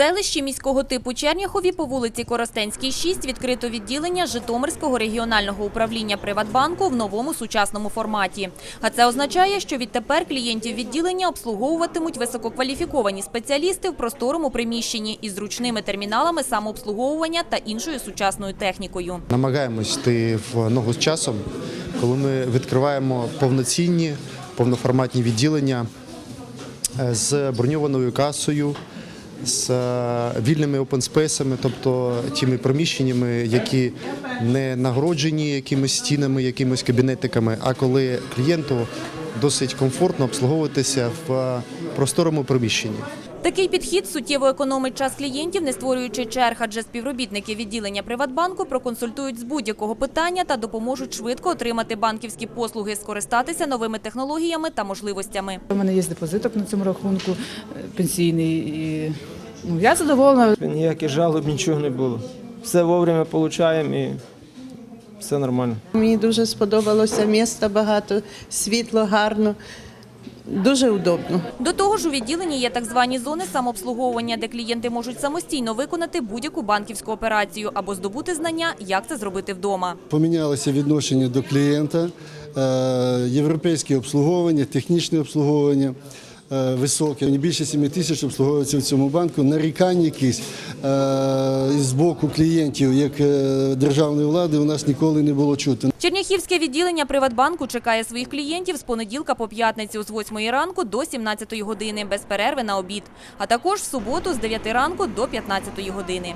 селищі міського типу Черняхові по вулиці Коростенській, 6 відкрито відділення Житомирського регіонального управління Приватбанку в новому сучасному форматі. А це означає, що відтепер клієнтів відділення обслуговуватимуть висококваліфіковані спеціалісти в просторому приміщенні із зручними терміналами самообслуговування та іншою сучасною технікою. Намагаємось йти в ногу з часом, коли ми відкриваємо повноцінні, повноформатні відділення е, з броньованою касою, з е, вільними опенспейсами, тобто тими приміщеннями, які не нагороджені якимись стінами, якимись кабінетиками, а коли клієнту досить комфортно обслуговуватися в просторому приміщенні. Такий підхід суттєво економить час клієнтів, не створюючи черг, адже співробітники відділення Приватбанку проконсультують з будь-якого питання та допоможуть швидко отримати банківські послуги, скористатися новими технологіями та можливостями. У мене є депозиток на цьому рахунку е, пенсійний. І, ну, я задоволена. Ніяких жалоб, нічого не було. Все вовремя отримуємо і все нормально. Мені дуже сподобалося міста багато, світло гарно, дуже удобно. До того ж, у відділенні є так звані зони самообслуговування, де клієнти можуть самостійно виконати будь-яку банківську операцію або здобути знання, як це зробити вдома. Помінялося відношення до клієнта, е, європейське обслуговування, технічне обслуговування. е, Високе, більше 7 тисяч обслуговується в цьому банку. Нарікань якісь з боку клієнтів, як е, державної влади, у нас ніколи не було чути. Черняхівське відділення Приватбанку чекає своїх клієнтів з понеділка по п'ятницю з 8 ранку до 17 години без перерви на обід, а також в суботу з 9 ранку до 15 години.